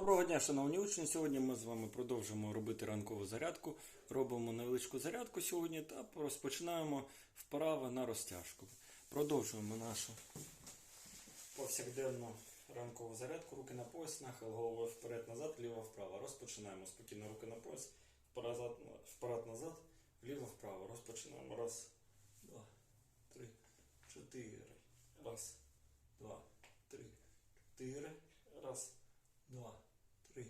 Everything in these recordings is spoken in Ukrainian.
Доброго дня, шановні учні. Сьогодні ми з вами продовжимо робити ранкову зарядку. Робимо невеличку зарядку сьогодні та розпочинаємо вправи на розтяжку. Продовжуємо нашу повсякденну ранкову зарядку. Руки на пояс, нахил головою вперед-назад, вліво-вправо. Розпочинаємо спокійно руки на пояс, вперед-назад, вліво-вправо. Розпочинаємо. Раз, два, три, чотири. Раз, два, три, чотири. Раз, два, три,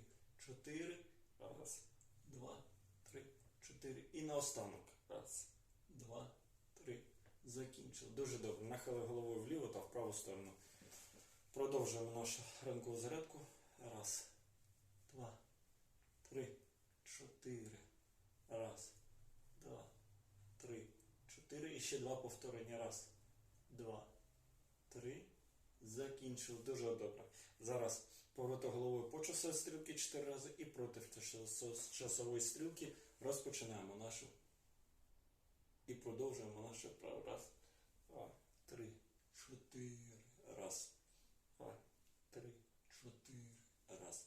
чотири. Раз, два, три, чотири. І наостанок. Раз, два, три. Закінчили. Дуже добре. Нахили головою вліво та в праву сторону. Продовжуємо нашу ранкову зарядку. Раз, два, три, чотири. Раз, два, три, чотири. І ще два повторення. Раз, два, три. Закінчили. Дуже добре. Зараз поворот головою по часовій стрілки 4 рази і проти часової стрілки розпочинаємо нашу і продовжуємо нашу вправу. Раз, два, три, чотири. Раз, два, три, чотири. Раз,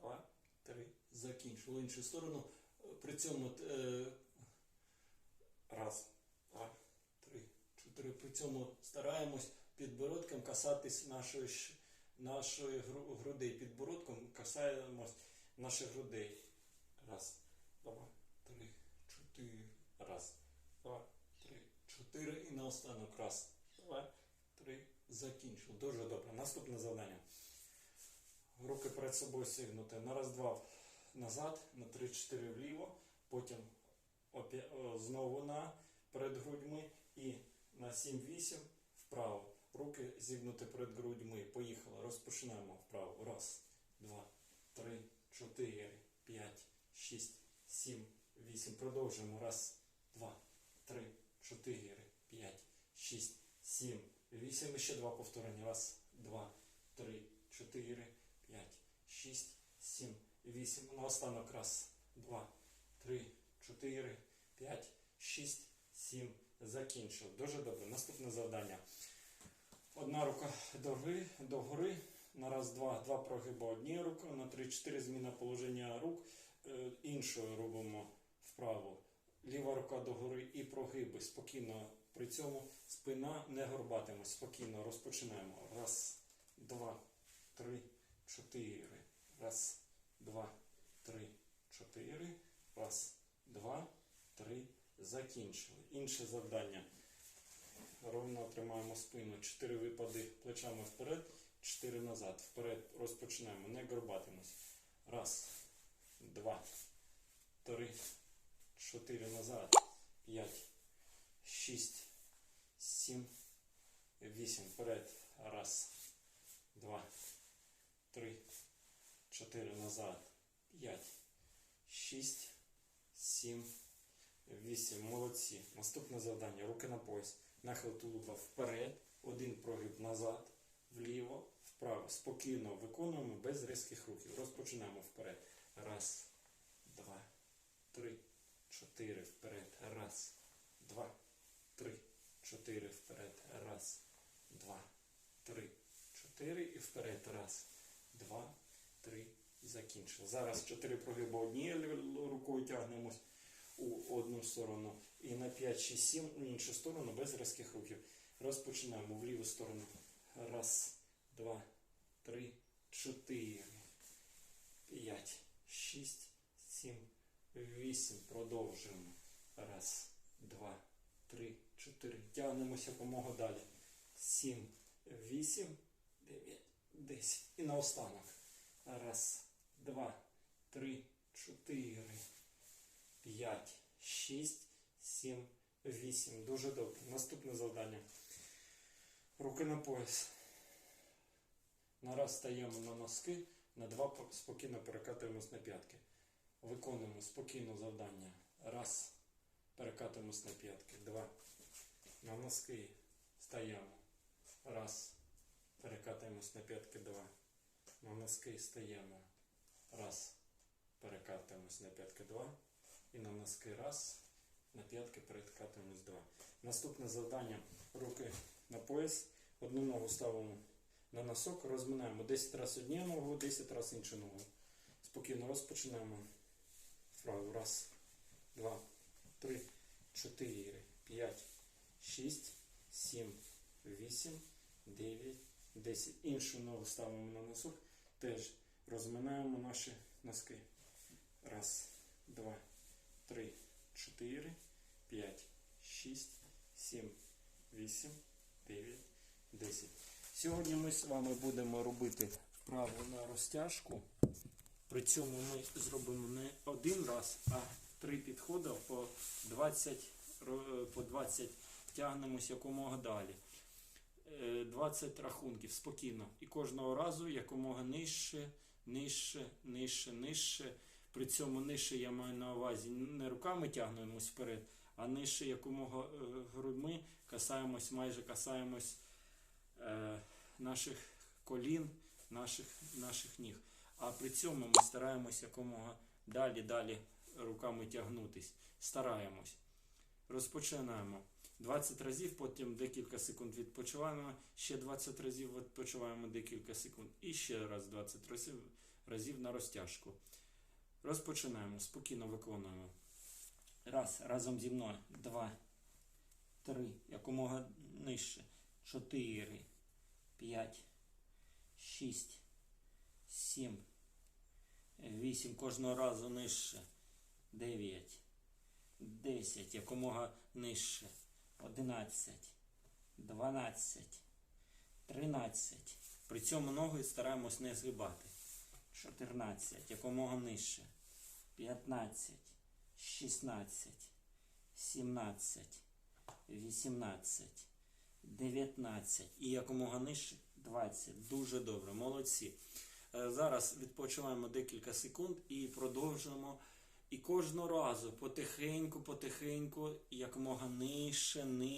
два, три. Закінчили. В іншу сторону. При цьому е, раз, два, три, чотири. При цьому стараємось підбородком касатись нашої нашої гру- грудей. Підбородком касаємось наших грудей. Раз, два, три, чотири. Раз, два, три, чотири. І наостанок. Раз, два, три. Закінчив. Дуже добре. Наступне завдання. Руки перед собою сигнути. На раз, два назад, на три, чотири вліво. Потім знову на перед грудьми і на 7-8 вправо. Руки зігнути перед грудьми. Поїхали. Розпочинаємо вправо. Раз, два, три, чотири, п'ять, шість, сім, вісім. Продовжуємо. Раз, два, три, чотири, п'ять, шість, сім, вісім. Ще два повторення. Раз, два, три, чотири, п'ять, шість, сім, вісім. Наостанок. Раз, два, три, чотири, п'ять, шість, сім. Закінчив. Дуже добре. Наступне завдання. Одна рука догори, догори. На раз, два, два прогиба однією рукою, на три, чотири зміна положення рук. Е, Іншою робимо вправо. Ліва рука догори і прогиби. Спокійно. При цьому спина не горбатиме. Спокійно розпочинаємо. Раз, два, три, чотири. Раз, два, три, чотири. Раз, два, три. Закінчили. Інше завдання. Ровно тримаємо спину. Чотири випади плечами вперед, чотири назад. Вперед розпочинаємо. Не горбатимось. Раз, два, три, чотири назад. П'ять, шість, сім, вісім. Вперед. Раз, два, три, чотири назад. П'ять, шість, сім. Вісім. Молодці. Наступне завдання. Руки на пояс. Нахил тулуба вперед. Один прогиб назад, вліво, вправо. Спокійно виконуємо без різких рухів. Розпочинаємо вперед. Раз, два, три, чотири. Вперед. Раз, два, три, чотири. Вперед. Раз, два, три, чотири. І вперед. Раз, два, три. Закінчили. Зараз чотири прогиби однією рукою тягнемось у одну сторону і на 5, 6, 7 у іншу сторону без різких рухів. Розпочинаємо в ліву сторону. Раз, два, три, чотири, п'ять, шість, сім, вісім. Продовжуємо. Раз, два, три, чотири. Тягнемося помогу далі. Сім, вісім, дев'ять, десять. І наостанок. Раз, два, три, чотири. 5, 6, 7, 8. Дуже добре. Наступне завдання. Руки на пояс. Нараз стаємо на носки, на два спокійно перекатуємось на п'ятки. Виконуємо спокійно завдання. Раз. Перекатуємось на п'ятки. Два. На носки стаємо. Раз. Перекатуємось на п'ятки. Два. На носки стаємо. Раз. Перекатуємось на п'ятки. Два. І на носки раз, на п'ятки перекатуємось два. Наступне завдання. Руки на пояс. Одну ногу ставимо на носок, розминаємо 10 разів одну ногу, 10 разів іншу ногу. Спокійно розпочинаємо. Вправо. Раз, два, три, чотири, п'ять, шість, сім, вісім, дев'ять, десять. Іншу ногу ставимо на носок. Теж розминаємо наші носки. Раз, два, три, чотири, п'ять, шість, сім, вісім, дев'ять, десять. Сьогодні ми з вами будемо робити вправу на розтяжку. При цьому ми зробимо не один раз, а три підходи по 20, ро- е, по 20 тягнемось якомога далі. Е, 20 рахунків спокійно. І кожного разу якомога нижче, нижче, нижче, нижче. При цьому нижче я маю на увазі не руками тягнемось вперед, а нижче якомога е, грудьми касаємось, майже касаємось е, наших колін, наших, наших ніг. А при цьому ми стараємось якомога далі, далі руками тягнутись. Стараємось. Розпочинаємо. 20 разів, потім декілька секунд відпочиваємо, ще 20 разів відпочиваємо декілька секунд і ще раз 20 разів, разів на розтяжку. Розпочинаємо, спокійно виконуємо. Раз, разом зі мною. Два, три, якомога нижче. Чотири, п'ять, шість, сім, вісім, кожного разу нижче. Дев'ять, десять, якомога нижче. Одинадцять, дванадцять, тринадцять. При цьому ноги стараємось не згибати. 14, якомога нижче. 15, 16, 17, 18, 19 і якомога нижче 20. Дуже добре, молодці. Е, Зараз відпочиваємо декілька секунд і продовжуємо. І кожного разу потихеньку, потихеньку, якомога нижче, нижче.